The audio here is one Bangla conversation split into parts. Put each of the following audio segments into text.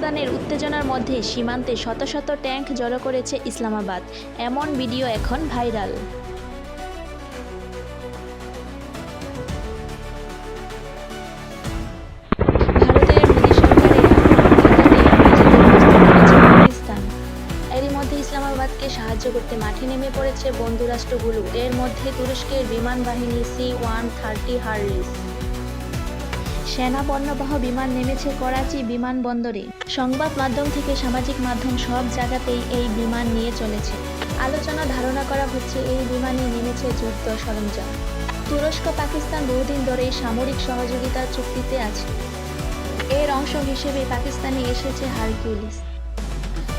পাকিস্তানের উত্তেজনার মধ্যে সীমান্তে শত শত ট্যাঙ্ক জড়ো করেছে ইসলামাবাদ। এমন ভিডিও এখন ভাইরাল। ইসলামাবাদকে সাহায্য করতে মাঠে নেমে পড়েছে বন্ধু রাষ্ট্রগুলো এর মধ্যে তুরস্কের বিমান বাহিনী সি ওয়ান থার্টি হার্লিস। সেনা পণ্যবাহ বিমান নেমেছে করাচি বিমানবন্দরে সংবাদ মাধ্যম থেকে সামাজিক মাধ্যম সব জায়গাতেই এই বিমান নিয়ে চলেছে। আলোচনা, ধারণা করা হচ্ছে এই বিমানে নেমেছে যুদ্ধ সরঞ্জাম। তুরস্ক, পাকিস্তান বহুদিন ধরেই সামরিক সহযোগিতার চুক্তিতে আছে। এর অংশ হিসেবে পাকিস্তানে এসেছে হারকিউলিস।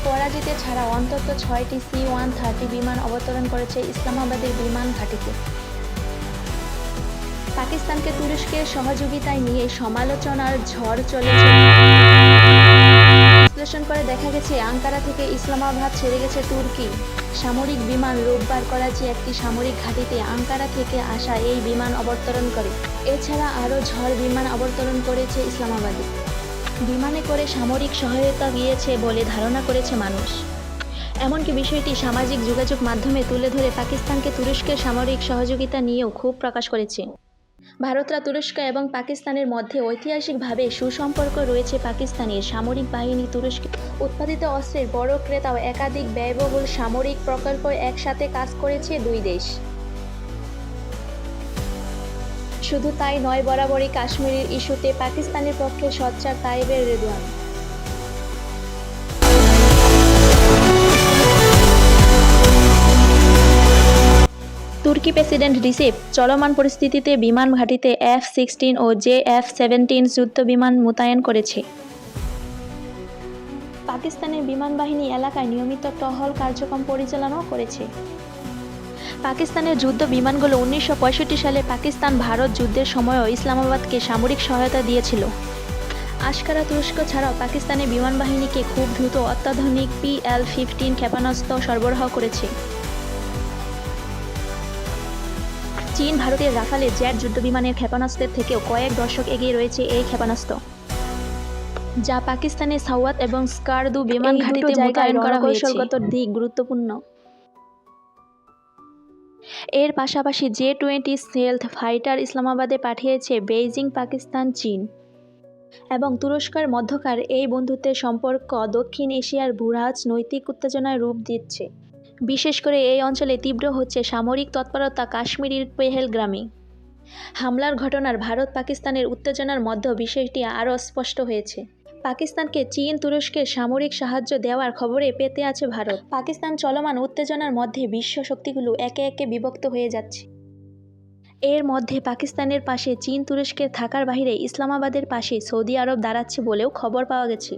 পরাজিতে ছাড়া অন্তত ছয়টি সি ওয়ান থার্টি বিমান অবতরণ করেছে ইসলামাবাদের বিমান ঘাঁটিতে। পাকিস্তানকে তুরস্কের সহযোগিতায় নিয়ে সমালোচনার ঝড় চলেছে। বিশ্লেষণ করে দেখা গেছে, আঙ্কারা থেকে ইসলামাবাদ ছেড়ে গেছে তুর্কি। সামরিক বিমান রোববার করাচি একটি সামরিক ঘাঁটিতে আঙ্কারা থেকে আসা এই বিমান অবতরণ করে। এছাড়া আরও ঝড় বিমান অবতরণ করেছে ইসলামাবাদে। বিমানে করে সামরিক সহায়তা গিয়েছে বলে ধারণা করেছে মানুষ। এমনকি বিষয়টি সামাজিক যোগাযোগ মাধ্যমে তুলে ধরে পাকিস্তানকে তুরস্কের সামরিক সহযোগিতা নিয়েও ক্ষোভ প্রকাশ করেছে। ভারতরা তুরস্ক এবং পাকিস্তানের মধ্যে ঐতিহাসিকভাবে সুসম্পর্ক রয়েছে পাকিস্তানের সামরিক বাহিনী তুরস্ক। উৎপাদিত অস্ত্রের বড় ক্রেতা ও একাধিক ব্যয়বহুল সামরিক প্রকল্প একসাথে কাজ করেছে দুই দেশ। শুধু তাই নয়, বরাবরই কাশ্মীরের ইস্যুতে পাকিস্তানের পক্ষে সচ্চার তাইবের রেদওয়ান তুর্কি প্রেসিডেন্ট রিসেপ চলমান পরিস্থিতিতে বিমান ঘাঁটিতে এফ সিক্সটিন ও জে এফ সেভেন্টিন যুদ্ধ বিমান মোতায়েন করেছে। পাকিস্তানের বিমান বাহিনী এলাকায় নিয়মিত টহল কার্যক্রম পরিচালনাও করেছে। পাকিস্তানের যুদ্ধ বিমানগুলো উনিশশো পঁয়ষট্টি সালে পাকিস্তান ভারত যুদ্ধের সময়ও ইসলামাবাদকে সামরিক সহায়তা দিয়েছিল। আশকারা তুরস্ক ছাড়াও পাকিস্তানের বিমান বাহিনীকে খুব দ্রুত অত্যাধুনিক পিএল ফিফটিন ক্ষেপণাস্ত্র সরবরাহ করেছে। চীন ভারতের রাফালে জেট যুদ্ধবিমানের ক্ষেপণাস্ত্রের থেকেও কয়েক দশক এগিয়ে রয়েছে এই ক্ষেপণাস্ত্র। যা পাকিস্তানের সাওয়াত এবং স্কারদু বিমান ঘাঁটিতে মোতায়েন করা কৌশলগত দিক গুরুত্বপূর্ণ। এর পাশাপাশি জে টোয়েন্টি সেলথ ফাইটার ইসলামাবাদে পাঠিয়েছে বেইজিং পাকিস্তান চীন এবং তুরস্কার মধ্যকার এই বন্ধুত্বের সম্পর্ক দক্ষিণ এশিয়ার ভূরাজ নৈতিক উত্তেজনায় রূপ দিচ্ছে। বিশেষ করে এই অঞ্চলে তীব্র হচ্ছে সামরিক তৎপরতা কাশ্মীরের পেহেলগ্রামে। হামলার ঘটনার ভারত পাকিস্তানের উত্তেজনার মধ্যে বিষয়টি আরও স্পষ্ট হয়েছে। পাকিস্তানকে চীন, তুরস্কের সামরিক সাহায্য দেওয়ার খবরে পেতে আছে ভারত। পাকিস্তান চলমান উত্তেজনার মধ্যে বিশ্ব শক্তিগুলো একে একে বিভক্ত হয়ে যাচ্ছে। এর মধ্যে পাকিস্তানের পাশে চীন, তুরস্কের থাকার বাইরে ইসলামাবাদের পাশে সৌদি আরব দাঁড়াচ্ছে বলেও খবর পাওয়া গেছে।